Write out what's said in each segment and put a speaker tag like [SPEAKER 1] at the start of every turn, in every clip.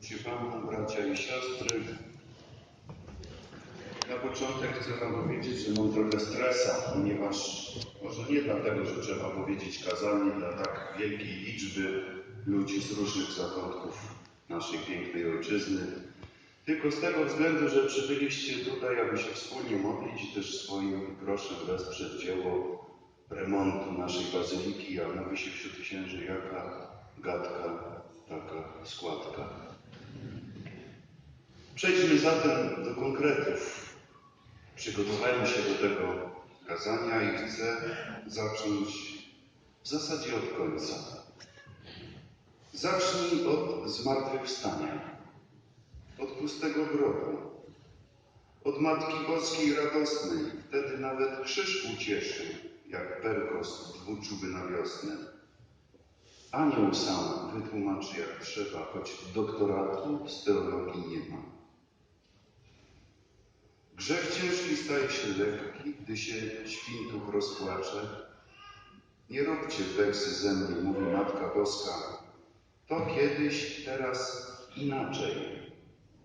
[SPEAKER 1] Ci Panu, bracia i siostry, na początek chcę Wam powiedzieć, że mam trochę stresa, ponieważ może nie dlatego, że trzeba powiedzieć kazanie dla tak wielkiej liczby ludzi z różnych zakątków naszej pięknej ojczyzny, tylko z tego względu, że przybyliście tutaj, aby się wspólnie modlić też swoim groszem wesprzeć dzieło remontu naszej bazyliki, a mówi się wśród księży jaka gadka, taka składka. Przejdźmy zatem do konkretów. Przygotowałem się do tego kazania i chcę zacząć w zasadzie od końca. Zacznij od zmartwychwstania, od pustego grobu, od Matki Boskiej radosnej. Wtedy nawet krzyż ucieszył, jak perkos dwuczuby na wiosnę. Anioł sam wytłumaczy jak trzeba, choć doktoratu z teologii nie ma. Grzech ciężki staje się lekki, gdy się świntuch rozpłacze. Nie róbcie weksy ze mnie, mówi Matka Boska. To kiedyś, teraz inaczej.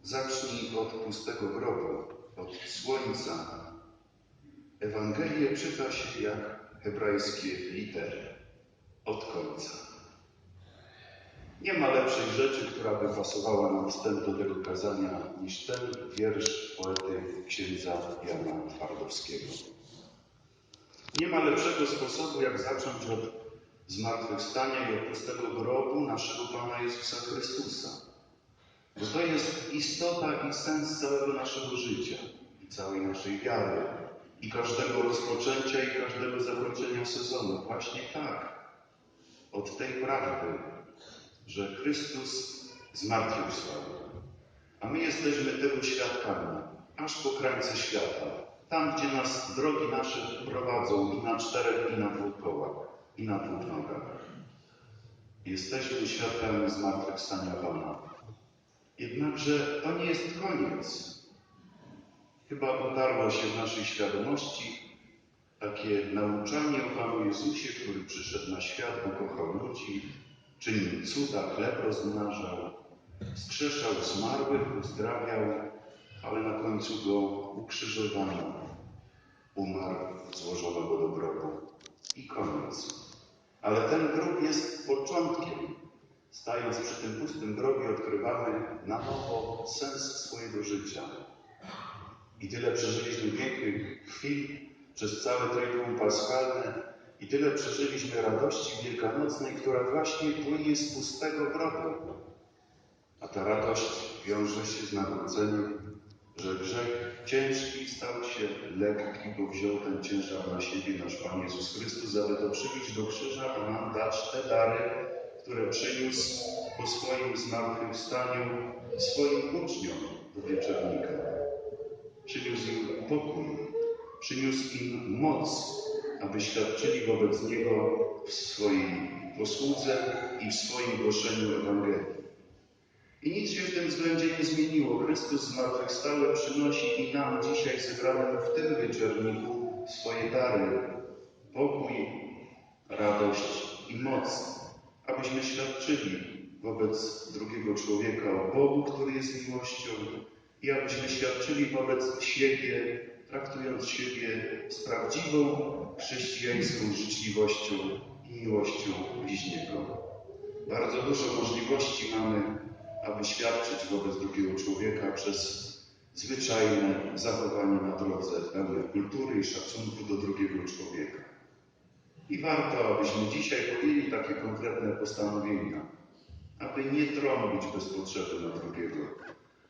[SPEAKER 1] Zacznij od pustego grobu, od słońca. Ewangelię czyta się jak hebrajskie litery, od końca. Nie ma lepszej rzeczy, która by pasowała na wstęp do tego kazania, niż ten wiersz poety księdza Jana Twardowskiego. Nie ma lepszego sposobu, jak zacząć od zmartwychwstania i od pustego grobu naszego Pana Jezusa Chrystusa. Bo to jest istota i sens całego naszego życia i całej naszej wiary i każdego rozpoczęcia i każdego zakończenia sezonu. Właśnie tak. Od tej prawdy, że Chrystus zmartwychwstał. A my jesteśmy tego świadkami, aż po krańce świata. Tam, gdzie nas drogi nasze prowadzą i na czterech, i na dwóch kołach, i na dwóch nogach. Jesteśmy świadkami zmartwychwstania Pana. Jednakże to nie jest koniec. Chyba utarło się w naszej świadomości takie nauczanie o Panu Jezusie, który przyszedł na świat, bo kochał ludzi, czynił cuda, chleb rozmnażał, wskrzeszał zmarłych, uzdrawiał, ale na końcu go ukrzyżowano. Umarł, złożono go do grobu. I koniec. Ale ten grób jest początkiem. Stając przy tym pustym grobie, odkrywamy na nowo sens swojego życia. I tyle przeżyliśmy pięknych chwil przez cały Triduum Paschalne, i tyle przeżyliśmy radości wielkanocnej, która właśnie płynie z pustego grobu. A ta radość wiąże się z nawróceniem, że grzech ciężki stał się lekki, bo wziął ten ciężar na siebie nasz Pan Jezus Chrystus, aby to przybić do krzyża, a nam dać te dary, które przyniósł po swoim zmartwychwstaniu swoim uczniom do wieczornika. Przyniósł im pokój, przyniósł im moc, aby świadczyli wobec Niego w swojej posłudze i w swoim głoszeniu Ewangelii. I nic się w tym względzie nie zmieniło. Chrystus zmartwychwstały przynosi i nam dzisiaj zebranym w tym wieczorniku swoje dary, pokój, radość i moc, abyśmy świadczyli wobec drugiego człowieka o Bogu, który jest miłością i abyśmy świadczyli wobec siebie, traktując siebie z prawdziwą chrześcijańską życzliwością i miłością bliźniego. Bardzo dużo możliwości mamy, aby świadczyć wobec drugiego człowieka przez zwyczajne zachowanie na drodze pełne kultury i szacunku do drugiego człowieka. I warto, abyśmy dzisiaj podjęli takie konkretne postanowienia, aby nie trąbić bez potrzeby na drugiego,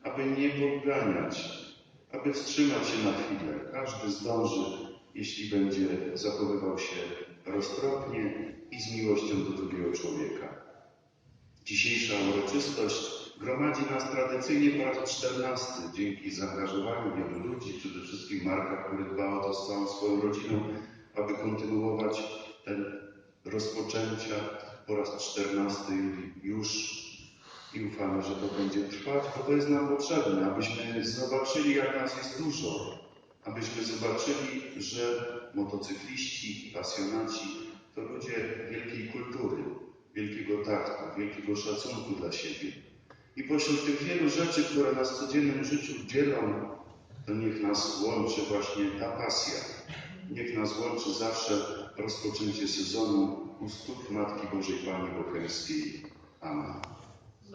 [SPEAKER 1] aby nie podganiać, aby wstrzymać się na chwilę. Każdy zdąży, jeśli będzie zachowywał się roztropnie i z miłością do drugiego człowieka. Dzisiejsza uroczystość gromadzi nas tradycyjnie po raz czternasty dzięki zaangażowaniu wielu ludzi, przede wszystkim Marka, który dba o to z całą swoją rodziną, aby kontynuować ten rozpoczęcia po raz czternasty już i ufamy, że to będzie trwać, bo to jest nam potrzebne, abyśmy zobaczyli, jak nas jest dużo, abyśmy zobaczyli, że motocykliści, pasjonaci to ludzie wielkiej kultury, wielkiego taktu, wielkiego szacunku dla siebie. I pośród tych wielu rzeczy, które nas w codziennym życiu dzielą, to niech nas łączy właśnie ta pasja. Niech nas łączy zawsze rozpoczęcie sezonu u stóp Matki Bożej Pani Bocheńskiej.
[SPEAKER 2] Amen.